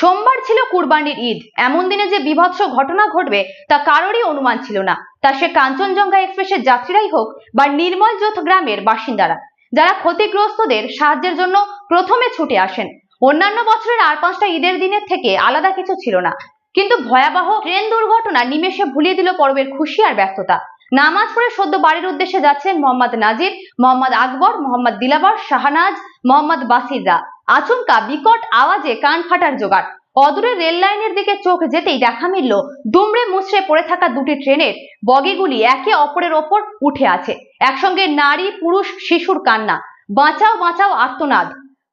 সোমবার ছিল কুরবানির ঈদ। এমন দিনে যে বিভৎস ঘটনা ঘটবে, তা কারোরই অনুমান ছিল না। তা সে কাঞ্চনজঙ্ঘা এক্সপ্রেসের যাত্রীরাই হোক বা নির্মল যোথ গ্রামের বাসিন্দারা, যারা ক্ষতিগ্রস্তদের সাহায্যের জন্য প্রথমে ছুটে আসেন। অন্যান্য বছরের আর পাঁচটা ঈদের দিনের থেকে আলাদা কিছু ছিল না। কিন্তু ভয়াবহ ট্রেন দুর্ঘটনা নিমেষে ভুলিয়ে দিল পর্বের খুশি আর ব্যস্ততা নামাজ পড়ে সদ্য বাড়ির উদ্দেশ্যে যাচ্ছেন মোহাম্মদ নাজির, মোহাম্মদ আকবর, মোহাম্মদ দিলাবর, শাহনাজ, মোহাম্মদ বাসিররা আচমকা বিকট আওয়াজে কান ফাটার জোগাড়। অদূরে রেল লাইনের দিকে চোখ যেতেই দেখা মিলল, দুমড়ে মুচড়ে পড়ে থাকা দুটি ট্রেনের বগিগুলি একে অপরের ওপর উঠে আছে। একসঙ্গে নারী, পুরুষ, শিশুর কান্না। বাঁচাও বাঁচাও আর্তনাদ।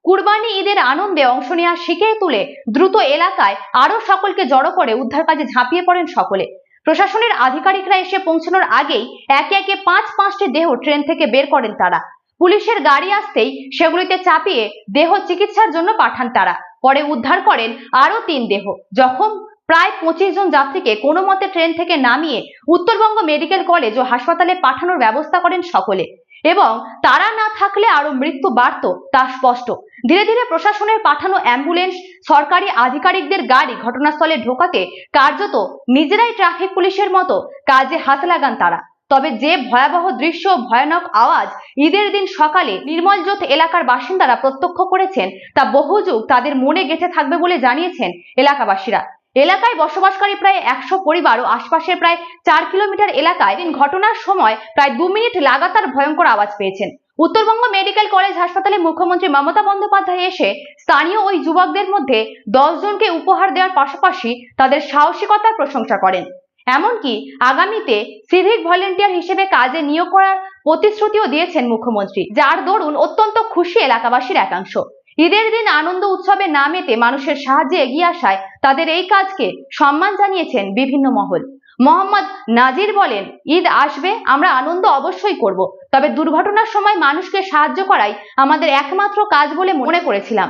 কুরবানি ঈদের আনন্দে অংশ নেওয়া শিখে তুলে দ্রুত এলাকায় আরও সকলকে জড়ো করে উদ্ধার কাজে ঝাঁপিয়ে পড়েন সকলে। প্রশাসনের আধিকারিকরা এসে পৌঁছানোর আগেই একে একে পাঁচ পাঁচটি দেহ ট্রেন থেকে বের করেন তারা। পুলিশের গাড়ি আসতেই সেগুলিতে চাপিয়ে দেহ চিকিৎসার জন্য পাঠান তারা। পরে উদ্ধার করেন আরও তিন দেহ। জখম প্রায় পঁচিশ জন যাত্রীকে কোনো মতে ট্রেন থেকে নামিয়ে উত্তরবঙ্গ মেডিকেল কলেজ ও হাসপাতালে পাঠানোর ব্যবস্থা করেন সকলে। এবং তারা না থাকলে আরও মৃত্যু বাড়ত, তা স্পষ্ট। ধীরে ধীরে প্রশাসনের পাঠানো অ্যাম্বুলেন্স, সরকারি আধিকারিকদের গাড়ি ঘটনাস্থলে ঢোকাতে কার্যত নিজেরাই ট্রাফিক পুলিশের মতো কাজে হাত লাগান তারা। তবে যে ভয়াবহ দৃশ্য ভয়ানক আওয়াজ ঈদের দিন সকালে নির্মলজোত এলাকার বাসিন্দারা প্রত্যক্ষ করেছেন, তা বহু যুগ তাদের মনে গেঁথে থাকবে বলে জানিয়েছেন এলাকাবাসীরা। এলাকায় বসবাসকারী প্রায় একশো পরিবার ও আশপাশের প্রায় চার কিলোমিটার এলাকায় দিন ঘটনার সময় প্রায় দু মিনিট লাগাতার ভয়ঙ্কর আওয়াজ পেয়েছেন। উত্তরবঙ্গ মেডিকেল কলেজ হাসপাতালে মুখ্যমন্ত্রী মমতা বন্দ্যোপাধ্যায় এসে স্থানীয় ওই যুবকদের মধ্যে দশ জনকে উপহার দেওয়ার পাশাপাশি তাদের সাহসিকতার প্রশংসা করেন। এমনকি আগামীতে সিভিক ভলেন্টিয়ার হিসেবে কাজে নিয়োগ করার প্রতিশ্রুতিও দিয়েছেন মুখ্যমন্ত্রী, যার দরুন অত্যন্ত খুশি এলাকাবাসীর একাংশ। ঈদের দিন আনন্দ উৎসবে না মেতে মানুষের সাহায্যে এগিয়ে আসায় তাদের এই কাজকে সম্মান জানিয়েছেন বিভিন্ন মহল। মোহাম্মদ নাজির বলেন, ঈদ আসবে, আমরা আনন্দ অবশ্যই করব, তবে দুর্ঘটনার সময় মানুষকে সাহায্য করাই আমাদের একমাত্র কাজ বলে মনে করেছিলাম।